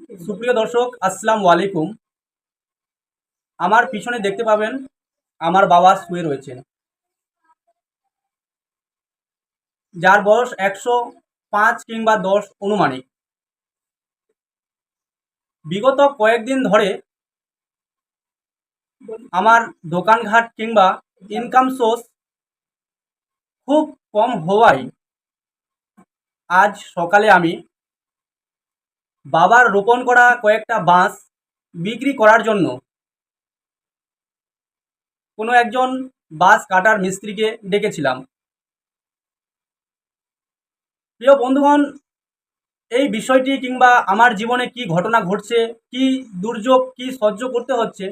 সুপ্রিয় দর্শক, আসসালামু আলাইকুম। আমার পিছনে দেখতে পাবেন আমার বাবা শুয়ে রয়েছেন। যার বয়স একশো পাঁচ কিংবা দশ অনুমানিক। বিগত কয়েকদিন ধরে আমার দোকানঘাট কিংবা ইনকাম সোর্স খুব কম হওয়ায় আজ সকালে আমি বাবার রোপণ করা কয়েকটা বাঁশ বিক্রি করার জন্য কোনো একজন বাঁশ কাটার মিস্ত্রিকে ডেকেছিলাম। প্রিয় বন্ধুগণ, এই বিষয়টি কিংবা আমার জীবনে কি ঘটনা ঘটছে, কি দুর্যোগ, কি সহ্য করতে হচ্ছে,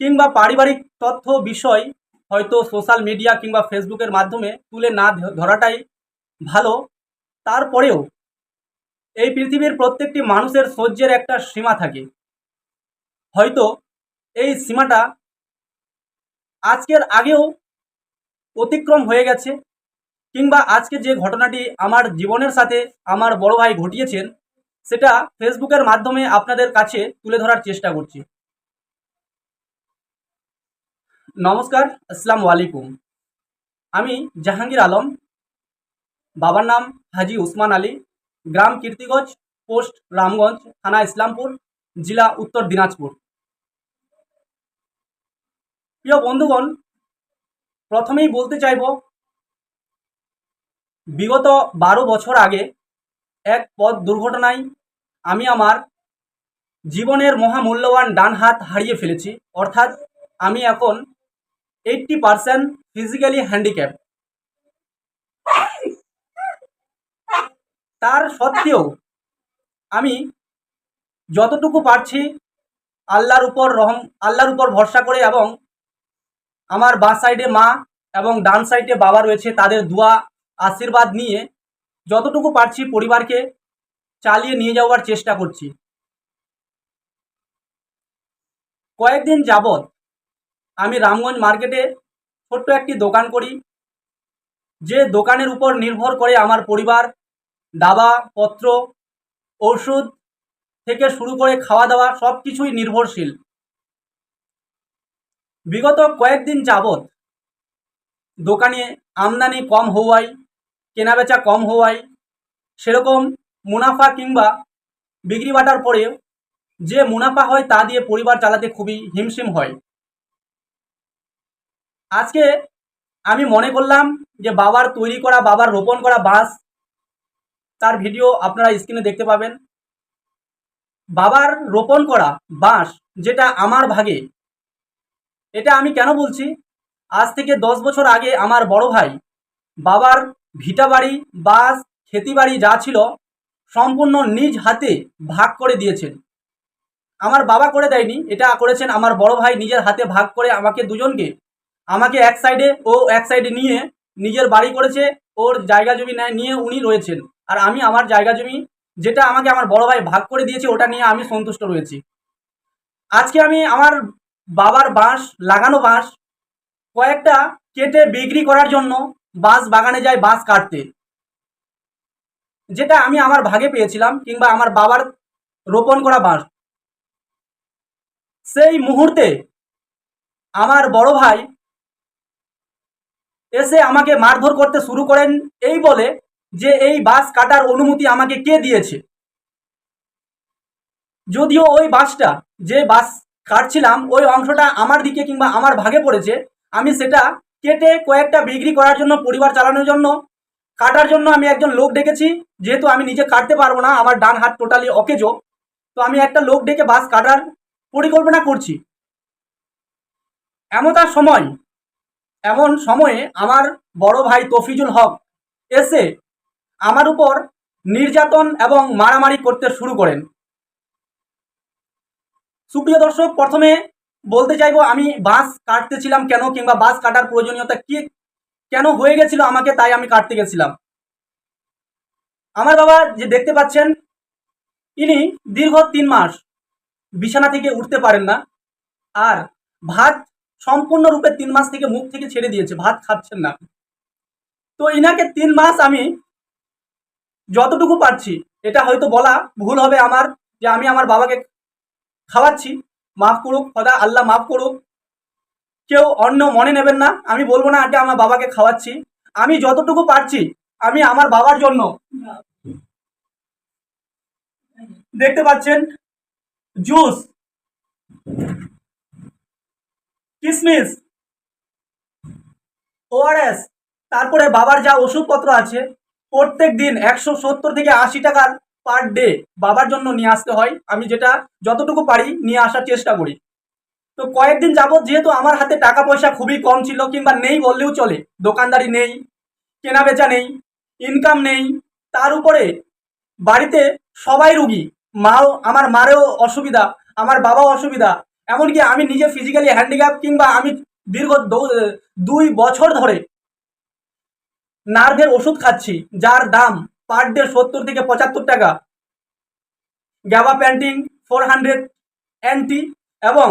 কিংবা পারিবারিক তথ্য বিষয় হয়তো সোশ্যাল মিডিয়া কিংবা ফেসবুকের মাধ্যমে তুলে না ধরাটাই ভালো। তারপরেও এই পৃথিবীর প্রত্যেকটি মানুষের সহ্যের একটা সীমা থাকে। হয়তো এই সীমাটা আজকের আগেও অতিক্রম হয়ে গেছে কিংবা আজকে যে ঘটনাটি আমার জীবনের সাথে আমার বড় ভাই ঘটিয়েছেন, সেটা ফেসবুকের মাধ্যমে আপনাদের কাছে তুলে ধরার চেষ্টা করছি। নমস্কার, আসসালামু আলাইকুম। আমি জাহাঙ্গীর আলম, বাবার নাম হাজি উসমান আলী। গ্রাম কীর্তিগঞ্জ, পোস্ট রামগঞ্জ, থানা ইসলামপুর, জেলা উত্তর দিনাজপুর। প্রিয় বন্ধুগণ, প্রথমেই বলতে চাইব, বিগত বারো বছর আগে এক পথ দুর্ঘটনায় আমি আমার জীবনের মহামূল্যবান ডান হাত হারিয়ে ফেলেছি। অর্থাৎ আমি এখন এইট্টি পারসেন্ট ফিজিক্যালি হ্যান্ডিক্যাপ তার সত্ত্বেও আমি যতটুকু পারছি আল্লাহর উপর রহম, আল্লাহর উপর ভরসা করে এবং আমার বাঁ সাইডে মা এবং ডান সাইডে বাবা রয়েছে, তাদের দোয়া, আশীর্বাদ নিয়ে যতটুকু পারছি পরিবারকে চালিয়ে নিয়ে যাওয়ার চেষ্টা করছি। কয়েকদিন যাবৎ আমি রামগঞ্জ মার্কেটে ছোট্ট একটি দোকান করি, যে দোকানের উপর নির্ভর করে আমার পরিবার দাবা, পত্র ওষুধ থেকে শুরু করে খাওয়া দাওয়া সব কিছুই নির্ভরশীল। বিগত কয়েকদিন যাবৎ দোকানে আমদানি কম হওয়ায়, কেনাবেচা কম হওয়ায় সেরকম মুনাফা কিংবা বিক্রি বাটার পরেও যে মুনাফা হয় তা দিয়ে পরিবার চালাতে খুবই হিমশিম হয়। আজকে আমি মনে করলাম যে বাবার তৈরি করা, বাবার রোপণ করা বাঁশ তার ভিডিও আপনারা স্ক্রিনে দেখতে পাবেন। বাবার রোপণ করা বাঁশ যেটা আমার ভাগে, এটা আমি কেন বলছি? আজ থেকে দশ বছর আগে আমার বড় ভাই বাবার ভিটা বাড়ি বাস খেতি বাড়ি যা ছিল সম্পূর্ণ নিজ হাতে ভাগ করে দিয়েছেন। আমার বাবা করে দেয়নি, এটা করেছেন আমার বড় ভাই নিজের হাতে ভাগ করে আমাকে দুজনকে। আমাকে এক সাইডে ও এক সাইডে নিয়ে নিজের বাড়ি করেছে, ওর জায়গা জমি নেয়, নিয়ে উনি রয়েছেন। আর আমি আমার জায়গা জমি যেটা আমাকে আমার বড় ভাই ভাগ করে দিয়েছে, ওটা নিয়ে আমি সন্তুষ্ট রয়েছি। আজকে আমি আমার বাবার বাঁশ, লাগানো বাঁশ, কয়েকটা কেটে বিক্রি করার জন্য বাঁশ বাগানে যাই, বাঁশ কাটতে। যেটা আমি আমার ভাগে পেয়েছিলাম কিংবা আমার বাবার রোপণ করা বাঁশ। সেই মুহূর্তে আমার বড় ভাই এসে আমাকে মারধর করতে শুরু করেন, এই বলে যে এই বাস কাটার অনুমতি আমাকে কে দিয়েছে? যদিও ওই বাসটা, যে বাস কাটছিলাম, ওই অংশটা আমার দিকে কিংবা আমার ভাগে পড়েছে, আমি সেটা কেটে কয়েকটা বিক্রি করার জন্য, পরিবার চালানোর জন্য, কাটার জন্য আমি একজন লোক ডেকেছি, যেহেতু আমি নিজে কাটতে পারব না, আমার ডান হাত টোটালি অকেজো, তো আমি একটা লোক ডেকে বাস কাটার পরিকল্পনা করছি। এমতার সময়, এমন সময়ে আমার বড় ভাই তফিজুল হক এসে আমার উপর নির্যাতন এবং মারামারি করতে শুরু করেন। সুপ্রিয় দর্শক, প্রথমে বলতে চাইব, আমি বাঁশ কাটতেছিলাম কেন কিংবা বাঁশ কাটার প্রয়োজনীয়তা কি, কেন হয়ে গেছিল আমাকে তাই আমি কাটতে গেছিলাম। আমার বাবা যে দেখতে পাচ্ছেন, ইনি দীর্ঘ তিন মাস বিছানা থেকে উঠতে পারেন না আর ভাত সম্পূর্ণরূপে তিন মাস থেকে মুখ থেকে ছেড়ে দিয়েছে, ভাত খাচ্ছেন না। তো ইনাকে তিন মাস আমি যতটুকু পারছি, এটা হয়তো বলা ভুল হবে আমার যে আমি আমার বাবাকে খাওয়াচ্ছি, মাফ করুক, খোদা, আল্লাহ মাফ করুক। কেউ অন্য মনে নেবেন না, আমি বলব না আগে আমার বাবাকে খাওয়াচ্ছি। আমি যতটুকু পারছি, আমি আমার বাবার জন্য। দেখতে পাচ্ছেন? জুস। কিসমিস। ওআরএস। তারপরে বাবার যা ওষুধপত্র আছে প্রত্যেক দিন একশো সত্তর থেকে আশি টাকার পার ডে বাবার জন্য নিয়ে আসতে হয়। আমি যেটা যতটুকু পারি নিয়ে আসার চেষ্টা করি। তো কয়েকদিন যাবৎ যেহেতু আমার হাতে টাকা পয়সা খুবই কম ছিল, কিংবা নেই বললেও চলে, দোকানদারি নেই কেনা বেচা নেই ইনকাম নেই, তার উপরে বাড়িতে সবাই রুগী, মাও, আমার মারও অসুবিধা, আমার বাবাও অসুবিধা, এমনকি আমি নিজে ফিজিক্যালি হ্যান্ডিক্যাপ কিংবা আমি দীর্ঘ দুই বছর ধরে নার্ভের ওষুধ খাচ্ছি, যার দাম পার ডে সত্তর থেকে পঁচাত্তর টাকা। গ্যাবা প্যান্টিং ফোর হান্ড্রেড অ্যান্টি এবং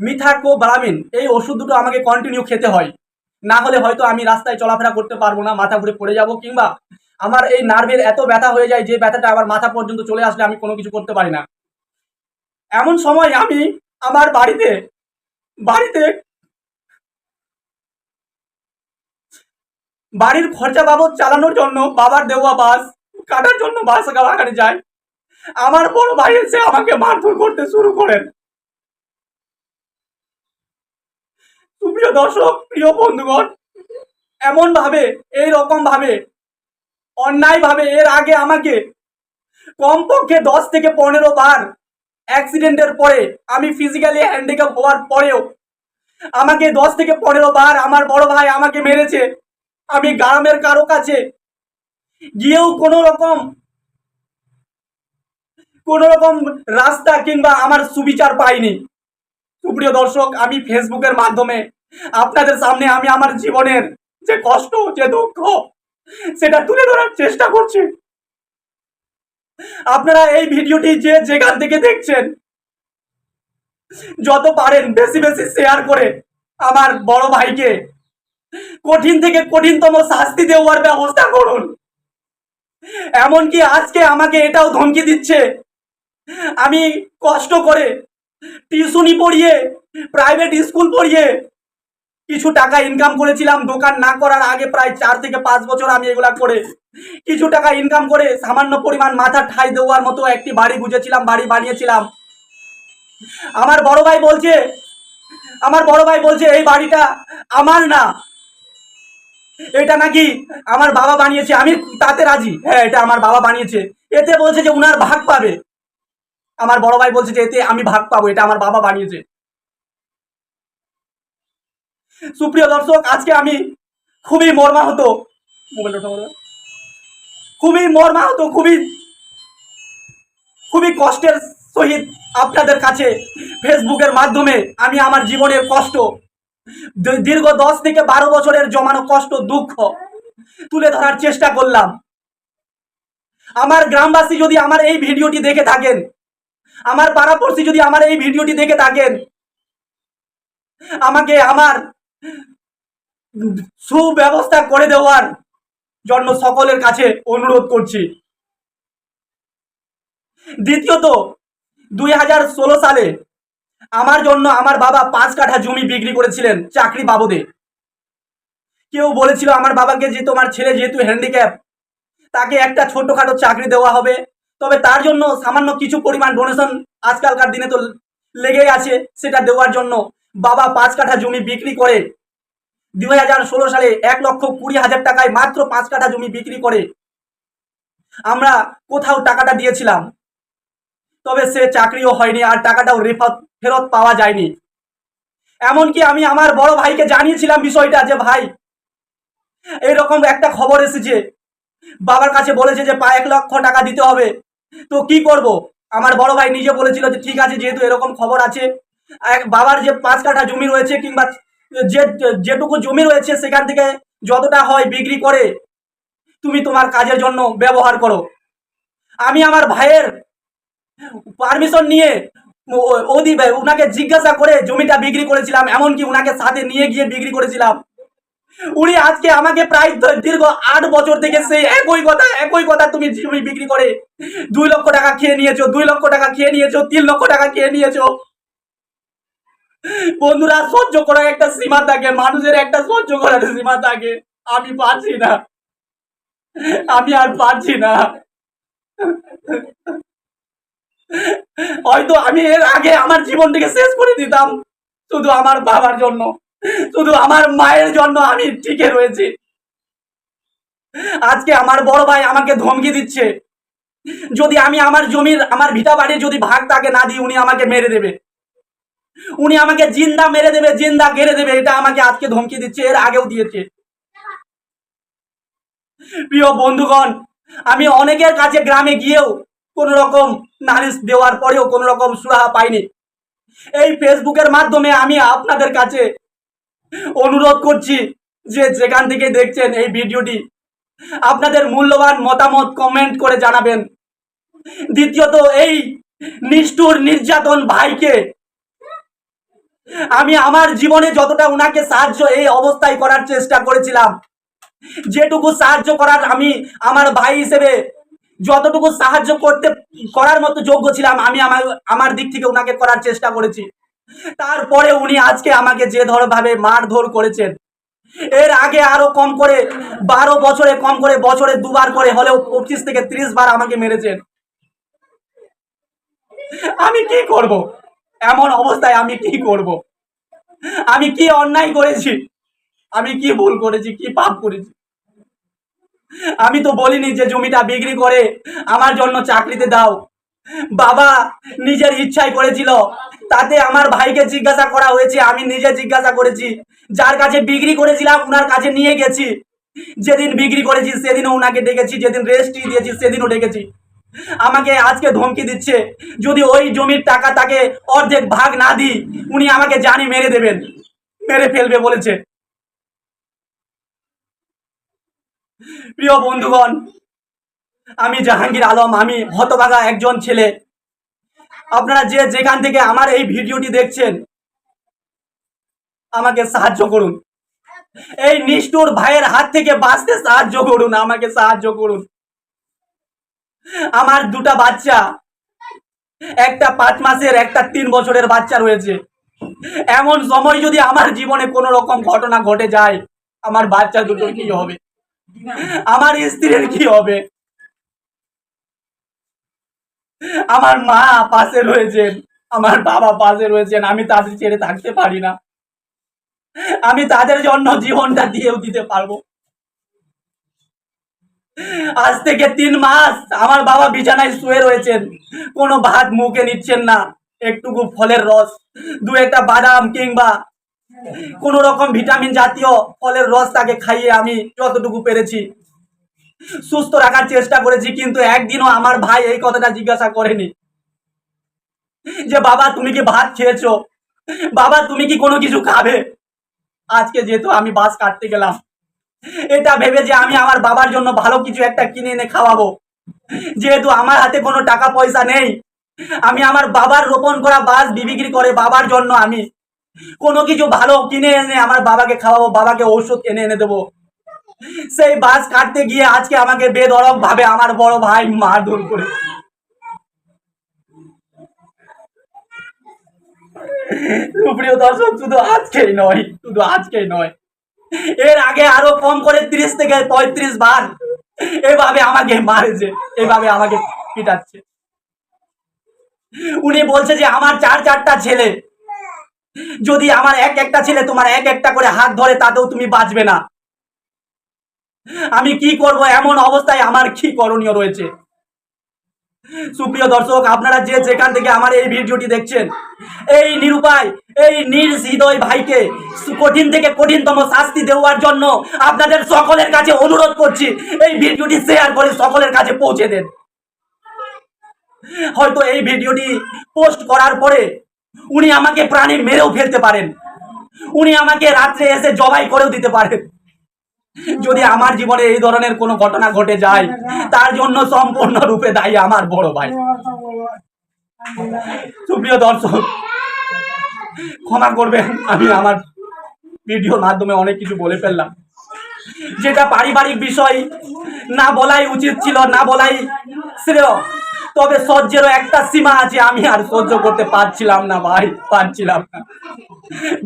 মিথাকো ব্রামিন এই ওষুধ দুটো আমাকে কন্টিনিউ খেতে হয়। না হলে হয়তো আমি রাস্তায় চলাফেরা করতে পারব না, মাথা ঘুরে পড়ে যাব, কিংবা আমার এই নার্ভের এত ব্যথা হয়ে যায় যে ব্যথাটা আমার মাথা পর্যন্ত চলে আসলে আমি কোনো কিছু করতে পারি না। এমন সময় আমি আমার বাড়িতে বাড়িতে বাড়ির খরচা বাবদ চালানোর জন্য বাবার দেওয়া বাস কাটার জন্য বাস গাড়ি যায়। আমার বড় ভাই এসে আমাকে মারধর করতে শুরু করেন। সুপ্রিয় দর্শক, প্রিয় বন্ধুগণ এমন ভাবে এই রকম ভাবে অন্যায় ভাবে এর আগে আমাকে কমপক্ষে দশ থেকে পনেরো বার অ্যাক্সিডেন্টের পরে আমি ফিজিক্যালি হ্যান্ডিক্যাপ হওয়ার পরেও আমাকে দশ থেকে পনেরো বার আমার বড় ভাই আমাকে মেরেছে। আমি গ্রামের কারও কাছে গিয়েও কোনো রকম, কোন রকম রাস্তা কিংবা আমার সুবিচার পাইনি। সুপ্রিয় দর্শক, আমি ফেসবুকের মাধ্যমে আপনাদের সামনে আমি আমার জীবনের যে কষ্ট, যে দুঃখ, সেটা তুলে ধরার চেষ্টা করছি। আপনারা এই ভিডিওটি যে যেখান থেকে দেখছেন, যত পারেন বেশি বেশি শেয়ার করে আমার বড় ভাইকে কঠিন থেকে কঠিনতম শাস্তি দেওয়ার ব্যবস্থা করুন। এমনকি আজকে আমাকে এটাও ধমকি দিচ্ছে। আমি কষ্ট করে টিউশনি পড়িয়ে প্রাইভেট স্কুল পড়িয়ে কিছু টাকা ইনকাম করেছিলাম। দোকান না করার আগে প্রায় চার থেকে পাঁচ বছর আমি এগুলা করে কিছু টাকা ইনকাম করে সামান্য পরিমাণ মাথা ঠাই দেওয়ার মতো একটি বাড়ি বুঝেছিলাম, বাড়ি বানিয়েছিলাম। আমার বড় ভাই বলছে, আমার বড় ভাই বলছে, এই বাড়িটা আমার না। এটা নাকি আমার বাবা বানিয়েছে? আমি তাতে রাজি। হ্যাঁ এটা আমার বাবা বানিয়েছে। এতে বলছে যে উনার ভাগ পাবে। আমার বড় ভাই বলছে যে এতে আমি ভাগ পাবো, এটা আমার বাবা বানিয়েছে। সুপ্রিয় দর্শক, আজকে আমি খুবই মর্মাহত। খুবই মর্মাহত, খুবই খুবই কষ্টের সহিত আপনাদের কাছে ফেসবুকের মাধ্যমে আমি আমার জীবনের কষ্ট দীর্ঘ দশ থেকে বারো বছরের জমানো কষ্ট, দুঃখ তুলে ধরার চেষ্টা করলাম। আমার গ্রামবাসী যদি আমার এই ভিডিওটি দেখে থাকেন, আমার পাড়াপড়শি যদি আমার এই ভিডিওটি দেখে থাকেন, আমাকে আমার সুব্যবস্থা করে দেওয়ার জন্য সকলের কাছে অনুরোধ করছি। দ্বিতীয়ত, দুই হাজার ষোলো সালে আমার জন্য আমার বাবা পাঁচ কাঠা জমি বিক্রি করেছিলেন চাকরি বাবদে। কেউ বলেছিল আমার বাবাকে যে তোমার ছেলে যেহেতু হ্যান্ডিক্যাপ তাকে একটা ছোটখাটো চাকরি দেওয়া হবে। তবে তার জন্য সামান্য কিছু পরিমাণ ডোনেশন আজকালকার দিনে তো লেগেই আছে, সেটা দেওয়ার জন্য বাবা পাঁচ কাঠা জমি বিক্রি করে দুই হাজার ষোলো সালে এক লক্ষ কুড়ি হাজার টাকায় মাত্র পাঁচ কাঠা জমি বিক্রি করে। আমরা কোথাও টাকাটা দিয়েছিলাম, তবে সে চাকরিও হয়নি আর টাকাটাও রেফত ফেরত পাওয়া যায়নি। এমনকি আমি আমার বড় ভাইকে জানিয়েছিলাম বিষয়টা যে, ভাই এরকম একটা খবর এসেছে। বাবার কাছে বলেছে যে পা এক লক্ষ টাকা দিতে হবে। তো কি করব? আমার বড় ভাই নিজে বলেছিল যে, ঠিক আছে, যেহেতু এরকম খবর আছে বাবার যে পাঁচ কাঠা জমি রয়েছে কিংবা যে, যেটুকু জমি রয়েছে, সেখান থেকে যতটা হয় বিক্রি করে তুমি তোমার কাজের জন্য ব্যবহার করো। আমি আমার ভাইয়ের পারমিশন নিয়ে ওদি উনাকে জিজ্ঞাসা করে জমিটা বিক্রি করেছিলাম, এমনকি উনাকে সাথে নিয়ে গিয়ে বিক্রি করেছিলাম। উনি আজকে আমাকে প্রায় দীর্ঘ আট বছর থেকে সেই একই কথা একই কথা তুমি জমি বিক্রি করে দুই লক্ষ টাকা খেয়ে নিয়েছো, দুই লক্ষ টাকা খেয়ে নিয়েছো, তিন লক্ষ টাকা খেয়ে নিয়েছো। বন্ধুরা, সহ্য করার একটা সীমা থাকে, মানুষের একটা সহ্য করার সীমা থাকে। আমি পারছি না। আমি আর পারছি না। হয়তো আমি এর আগে আমার জীবনটাকে শেষ করে দিতাম। শুধু আমার বাবার জন্য, শুধু আমার মায়ের জন্য আমি টিকে রয়েছি। আজকে আমার বড় ভাই আমাকে ধমকি দিচ্ছে। যদি আমি আমার জমির, আমার ভিটা বাড়ির যদি ভাগ তাকে না দিই, উনি আমাকে মেরে দেবে। উনি আমাকে জিন্দা মেরে দেবে, জিন্দা গেড়ে দেবে, এটা আমাকে আজকে ধমকি দিচ্ছে, এর আগেও দিয়েছে। প্রিয় বন্ধুগণ, আমি অনেকের কাছে গ্রামে গিয়েও কোন রকম নালিশ দেওয়ার পরেও কোন রকম সুরাহা পাইনি। এই ফেসবুকের মাধ্যমে আমি আপনাদের কাছে অনুরোধ করছি যে যেখান থেকে দেখছেন এই ভিডিওটি, আপনাদের মূল্যবান মতামত কমেন্ট করে জানাবেন। দ্বিতীয়ত, এই নিষ্ঠুর নির্যাতন ভাইকে আমি আমার জীবনে যতটা উনাকে সাহায্য এই অবস্থায় করার চেষ্টা করেছিলাম, যেটুকু সাহায্য করার আমি আমার ভাই হিসেবে যতটুকু সাহায্য করতে, করার মতো যোগ্য ছিলাম, আমি আমার আমার দিক থেকে ওনাকে করার চেষ্টা করেছি। তারপরে উনি আজকে আমাকে যে ধর ভাবে মারধর করেছেন, এর আগে আরও কম করে, বারো বছরে কম করে, বছরে দুবার করে, হলেও পঁচিশ থেকে ত্রিশ বার আমাকে মেরেছেন। আমি কি করব? এমন অবস্থায় আমি কি করব? আমি কি অন্যায় করেছি? আমি কি ভুল করেছি? কি পাপ করেছি? আমি তো বলিনি যে জমিটা বিক্রি করে আমার জন্য চাকরিতে দাও। বাবা নিজের ইচ্ছাই করেছিল। তাতে আমার ভাইকে জিজ্ঞাসা করা হয়েছে, আমি নিজে জিজ্ঞাসা করেছি। যার কাছে বিক্রি করেছিলাম ওনার কাছে নিয়ে গেছি। যেদিন বিক্রি করেছি, সেদিনও ওনাকে ডেকেছি। যেদিন রেস্টই দিয়েছি, সেদিনও ডেকেছি। আমাকে আজকে ধমকি দিচ্ছে, যদি ওই জমির টাকা তাকে অর্ধেক ভাগ না দিই, উনি আমাকে জানি মেরে দেবেন। মেরে ফেলবে বলেছে। প্রিয় বন্ধুগণ, আমি জাহাঙ্গীর আলম, আমি হতভাগা একজন ছেলে। আপনারা যে যেখান থেকে আমার এই ভিডিওটি দেখছেন, আমাকে সাহায্য করুন। এই নিষ্ঠুর ভাইয়ের হাত থেকে বাঁচতে সাহায্য করুন, আমাকে সাহায্য করুন। আমার দুটা বাচ্চা, একটা পাঁচ মাসের, একটা তিন বছরের বাচ্চা রয়েছে। এমন সময় যদি আমার জীবনে কোনো রকম ঘটনা ঘটে যায়, আমার বাচ্চা দুটোর কি হবে। আমার স্ত্রীর কি হবে? আমার মা পাশে রয়েছেন, আমার বাবা পাশে রয়েছেন, আমি তাদের ছেড়ে থাকতে পারি না। আমি তাদের জন্য জীবনটা দিয়েও দিতে পারব। আজ থেকে তিন মাস আমার বাবা বিছানায় শুয়ে রয়েছেন, কোনো ভাত মুখে নিচ্ছেন না, একটুকু ফলের রস, দু একটা বাদাম কিংবা কোন রকম ভিটামিন জাতীয় ফলের রস তাকে খাইয়ে আমি যতটুকু পেরেছি। সুস্থ রাখার চেষ্টা করেছি, কিন্তু একদিনও আমার ভাই এই কথাটা জিজ্ঞাসা করেনি। যে, বাবা, তুমি কি ভাত খেয়েছো? বাবা, তুমি কি কোনো কিছু খাবে? আজকে যেহেতু আমি বাস কাটতে গেলাম, এটা ভেবে যে আমি আমার বাবার জন্য ভালো কিছু একটা কিনে এনে খাওয়াবো। যেহেতু আমার হাতে কোনো টাকা পয়সা নেই, আমি আমার বাবার রোপণ করা বাস বিক্রি করে বাবার জন্য আমি কোনো কিছু ভালো কিনে এনে আমার বাবাকে খাওয়াবো, বাবাকে ঔষধ এনে এনে দেবো। সেই বাস কাটতে গিয়ে আজকে আমাকে বেদরক ভাবে আমার বড় ভাই মারধর করে। সুপ্রিয় দর্শক, শুধু আজকেই নয়, শুধু আজকেই নয়। এর আগে আরও কম করে ত্রিশ থেকে পঁয়ত্রিশ বার এভাবে আমাকে মারেছে, এভাবে আমাকে পিটাচ্ছে। উনি বলছে যে, আমার চার চারটা ছেলে যদি আমার এক একটা ছেলে তোমার এক একটা করে হাত ধরে, তাতেও তুমি বাঁচবে না। আমি কি করব? এমন অবস্থায় আমার কি করণীয় রয়েছে? সুপ্রিয় দর্শক, আপনারা যে যেখান থেকে আমার এই ভিডিওটি দেখছেন, এই নিরুপায়, এই নির্হৃদয় ভাইকে কঠিন থেকে কঠিনতম শাস্তি দেওয়ার জন্য আপনাদের সকলের কাছে অনুরোধ করছি, এই ভিডিওটি শেয়ার করে সকলের কাছে পৌঁছে দেন। হয়তো এই ভিডিওটি পোস্ট করার পরে উনি আমাকে প্রাণীর মেরেও ফেলতে পারেন। উনি আমাকে রাত্রে এসে জবাই করেও দিতে পারেন। যদি আমার জীবনে এই ধরনের কোনো ঘটনা ঘটে যায়, তার জন্য সম্পূর্ণ রূপে দায়ী আমার বড় ভাই। সুপ্রিয় দর্শক, ক্ষমা করবেন, আমি আমার ভিডিওর মাধ্যমে অনেক কিছু বলে ফেললাম। যেটা পারিবারিক বিষয়, না বলাই উচিত ছিল, না বলাই শ্রেয়। তবে সহ্যেরও একটা সীমা আছে, আমি আর সহ্য করতে পারছিলাম না ভাই, পারছিলাম না।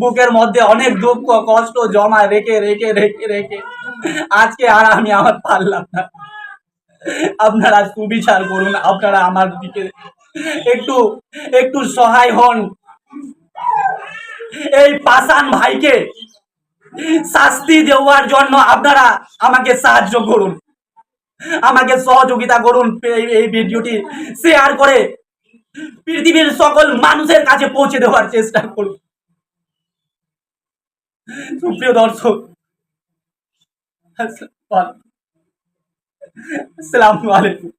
বুকের মধ্যে অনেক দুঃখ, কষ্ট, জমা রেখে রেখে রেখে রেখে। আজকে আর আমি আমার পারলাম না। আপনারা সুবিচার করুন, আপনারা আমার দিকে একটু একটু সহায় হন। এই পাষাণ ভাইকে শাস্তি দেওয়ার জন্য আপনারা আমাকে সাহায্য করুন। আমাকে সহযোগিতা করুন এই- ভিডিওটি শেয়ার করে পৃথিবীর সকল মানুষের কাছে পৌঁছে দেওয়ার চেষ্টা করুন। সুপ্রিয় দর্শক, আসসালামু আলাইকুম।